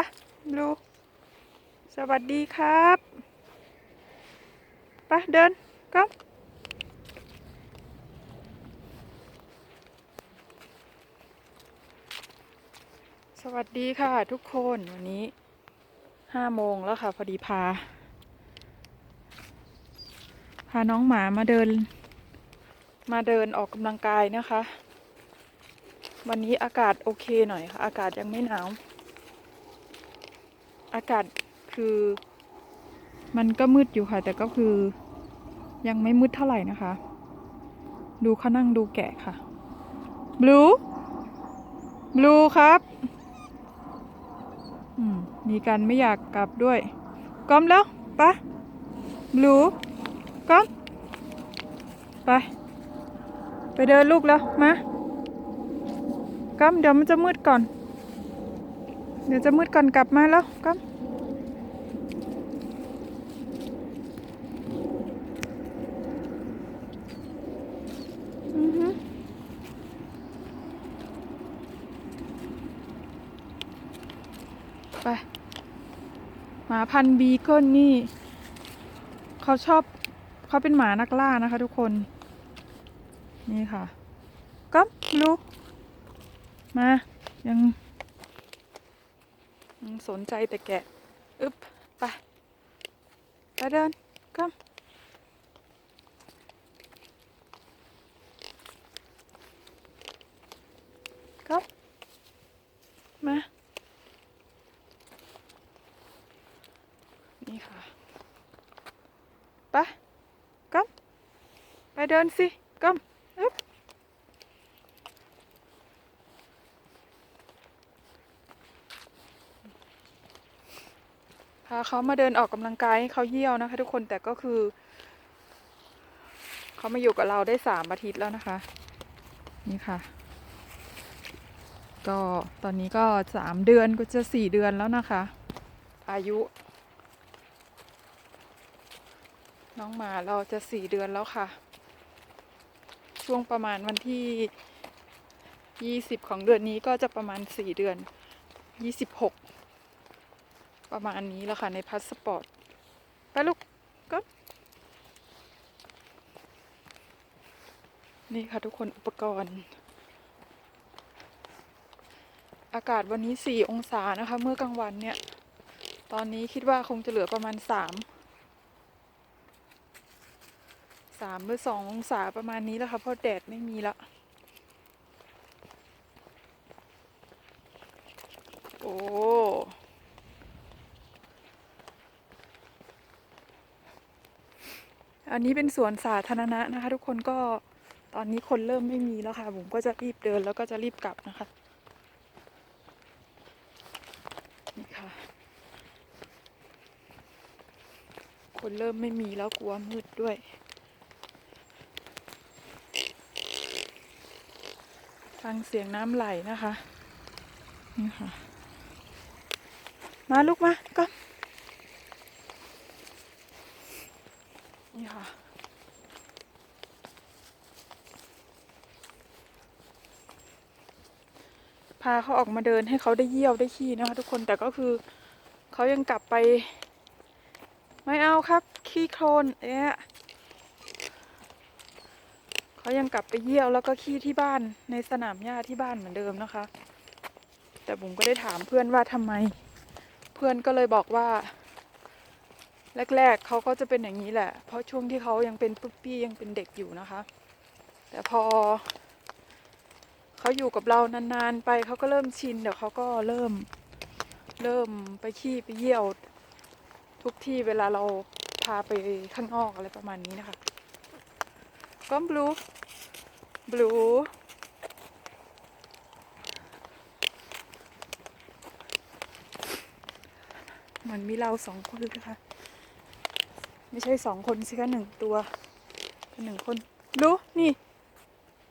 ะบลูสวัสดีครับไปะเดินก็สวัสดีค่ะทุกคนวันนี้ห้าโมงแล้วค่ะพอดีพา พาน้องหมามาเดิน มาเดินออกกำลังกายนะคะ วันนี้อากาศโอเคหน่อยค่ะ อากาศยังไม่หนาว อากาศคือมันก็มืดอยู่ค่ะ แต่ก็คือยังไม่มืดเท่าไหร่นะคะ ดูเขานั่งดูแกะค่ะบลูบลูครับอืมมีการไม่อยากกลับด้วยก้อมแล้วไปะบลูก้อมไป ไปเดินลูกแล้วมาก้อมเดี๋ยวมันจะมืดก่อน เดี๋ยวจะมืดก่อนกลับมาแล้วก้อม ไป หมาพันบีเกิลนี่ เขาชอบเขาเป็นหมานักล่านะคะทุกคน นี่ค่ะก๊อมลูกมา ยังยังสนใจแต่แกะอึบไป ไปเดินก๊อมครับ มา นี่ค่ะ ไปกัมไป เดินสิกัมพาเขามาเดินออกกำลังกายให้เขาเยี่ยวนะคะ ทุกคนแต่ก็คือ เขามาอยู่กับเราได้สามอาทิตย์แล้วนะคะ นี่ค่ะ ก็ตอนนี้ก็สามเดือนก็จะสี่เดือนแล้วนะคะ อายุ น้องหมาเราจะสี่เดือนแล้วค่ะ ช่วงประมาณวันที่ยี่สิบของเดือนนี้ก็จะประมาณสี่เดือนยี่สิบหกประมาณนี้แล้วค่ะ ในพาสปอร์ตไปลูกก็นี่ค่ะทุกคนอุปกรณ์ อากาศวันนี้ 4 องศานะคะ เมื่อกลางวันเนี่ย ตอนนี้คิดว่าคงจะเหลือประมาณ 3 3หรือ2องศาประมาณนี้แล้วค่ะเพราะแดดไม่มีละโอ้อันนี้เป็นสวนสาธารณะนะคะ ทุกคนก็ตอนนี้คนเริ่มไม่มีแล้วค่ะ ผมก็จะรีบเดินแล้วก็จะรีบกลับนะคะนี่ค่ะ คนเริ่มไม่มีแล้วกลัวมืดด้วย ฟังเสียงน้ำไหลนะคะ นี่ค่ะ มาลูกมาก็นี่ค่ะ พาเขาออกมาเดินให้เขาได้เยี่ยวได้ขี้นะคะทุกคนแต่ก็คือเขายังกลับไป ไม่เอาครับ ขี้โคลนเอ๊ะ เขายังกลับไปเยี่ยวแล้วก็ขี้ที่บ้านในสนามหญ้าที่บ้านเหมือนเดิมนะคะ แต่ผมก็ได้ถามเพื่อนว่าทำไม เพื่อนก็เลยบอกว่า แรก ๆเขาก็จะเป็นอย่างนี้แหละ เพราะช่วงที่เขายังเป็นปุ๊บปี้ยังเป็นเด็กอยู่นะคะ แต่พอเขาอยู่กับเรานานๆ ไปเขาก็เริ่มชินเดี๋ยวเขาก็เริ่มเริ่มไปขี้ไปเยี่ยว ทุกที่เวลาเราพาไปข้างนอกอะไรประมาณนี้นะคะ ก้อมบลูบลูเหมือนมีเราสองคนเลยค่ะ ไม่ใช่สองคนสิคะหนึ่งตัวเป็นหนึ่งคนบลูนี่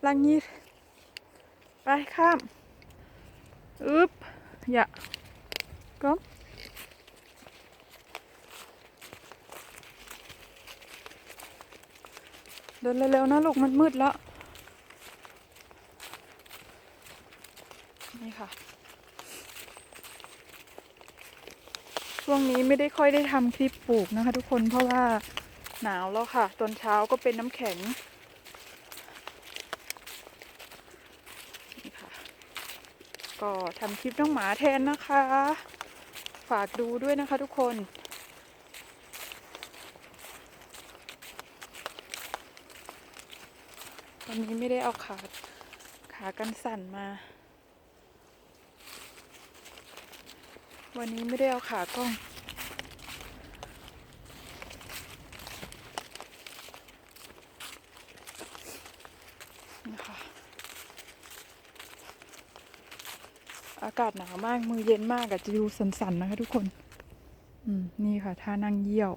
ลังนี้ไปข้าม อึ๊บ อย่าก้ม เดินเร็วๆนะลูกมันมืดแล้ว นี่ค่ะ ช่วงนี้ไม่ได้ค่อยได้ทำคลิปปลูกนะคะ ทุกคนเพราะว่าหนาวแล้วค่ะ ตอนเช้าก็เป็นน้ำแข็งนี่ค่ะ ก็ทำคลิปน้องหมาแทนนะคะ ฝากดูด้วยนะคะทุกคน วันนี้ไม่ได้เอาขาขากันสั่นมา วันนี้ไม่ได้เอาขากล้องนะคะอากาศหนาวมากมือเย็นมากอะจะดูสันๆนะคะทุกคน อืม นี่ค่ะท่านั่งเยี่ยว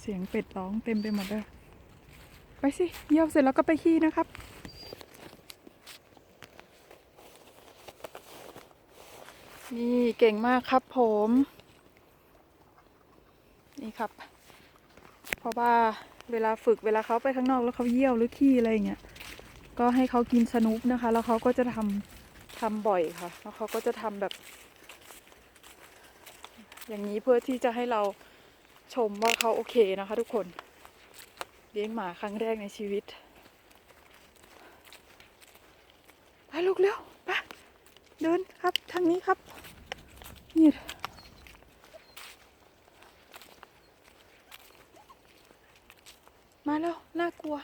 เสียงเป็ดร้องเต็มไปหมดเลย ไปสิ เยี่ยวเสร็จแล้วก็ไปขี้นะครับนี่เก่งมากครับผม นี่ครับ เพราะว่าเวลาฝึกเวลาเขาไปข้างนอกแล้วเขาเยี่ยวหรือขี้อะไรอย่างเงี้ยก็ให้เขากินสนุปนะคะ แล้วเขาก็จะทำทำบ่อยค่ะ แล้วเขาก็จะทำแบบ อย่างนี้เพื่อที่จะให้เรา ชมว่าเขาโอเคนะคะทุกคนเลี้ยงหมาครั้งแรกในชีวิต ไปลูกเร็วไปเดินครับทางนี้ครับนี่มาแล้วน่ากลัว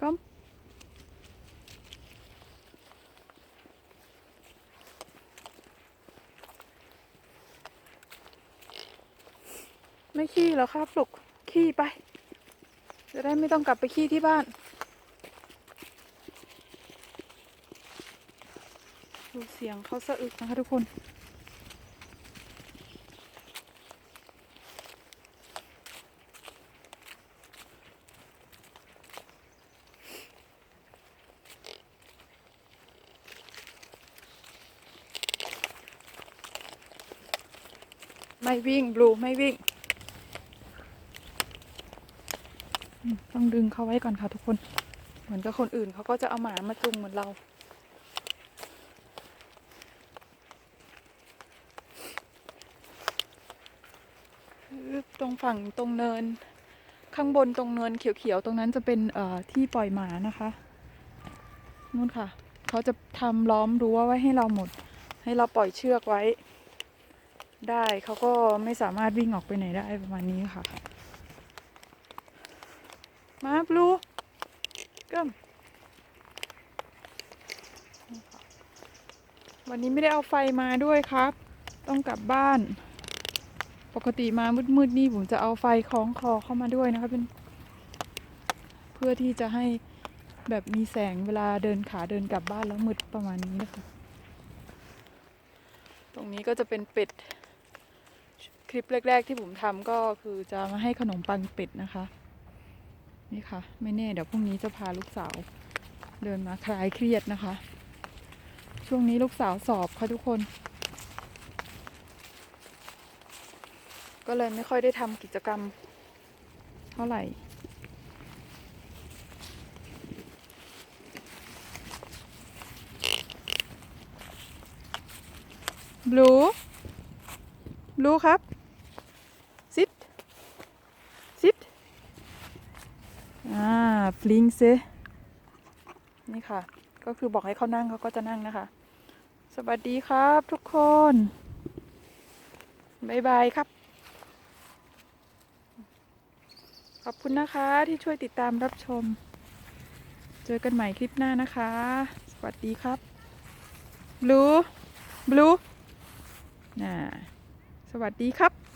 Kom. ไม่ขี้แล้วครับลูกขี้ไป จะได้ไม่ต้องกลับไปขี้ที่บ้านดูเสียงเขาสะอึกนะคะทุกคนไม่วิ่งบลูไม่วิ่งอืม ต้องดึงเขาไว้ก่อนค่ะทุกคน เหมือนกับคนอื่นเขาก็จะเอาหมามาจุงเหมือนเรา ตรงฝั่งตรงเนิน ข้างบนตรงเนินเขียวๆตรงนั้นจะเป็นเอ่อที่ปล่อยหมานะคะนู่นค่ะเขาจะทำล้อมรั้วไว้ให้เราหมด ให้เราปล่อยเชือกไว้ ได้เขาก็ไม่สามารถวิ่งออกไปไหนได้ประมาณนี้ค่ะ มาบลูเกิมวันนี้ไม่ได้เอาไฟมาด้วยครับ ต้องกลับบ้าน ปกติมามืดๆนี่ผมจะเอาไฟคล้องคอเข้ามาด้วยนะคะเป็น เพื่อที่จะให้แบบมีแสงเวลาเดินขาเดินกลับบ้านแล้วมืดประมาณนี้นะคะ ตรงนี้ก็จะเป็นเป็ด คลิปแรก ๆ ที่ผมทำก็คือจะมาให้ขนมปังเป็ดนะคะ นี่ค่ะ ไม่แน่เดี๋ยวพรุ่งนี้จะพาลูกสาว เดินมาคลายเครียดนะคะ ช่วงนี้ลูกสาวสอบค่ะทุกคน ก็เลยไม่ค่อยได้ทำกิจกรรม เท่าไหร่บลูบลูครับ ซิด ซิด อ่า ฟลิงเซนี่ค่ะ ก็คือบอกให้เขานั่งเขาก็จะนั่งนะคะ สวัสดีครับทุกคนบายบายครับ ขอบคุณนะคะที่ช่วยติดตามรับชม เจอกันใหม่คลิปหน้านะคะ สวัสดีครับบลูบลูน่าสวัสดีครับ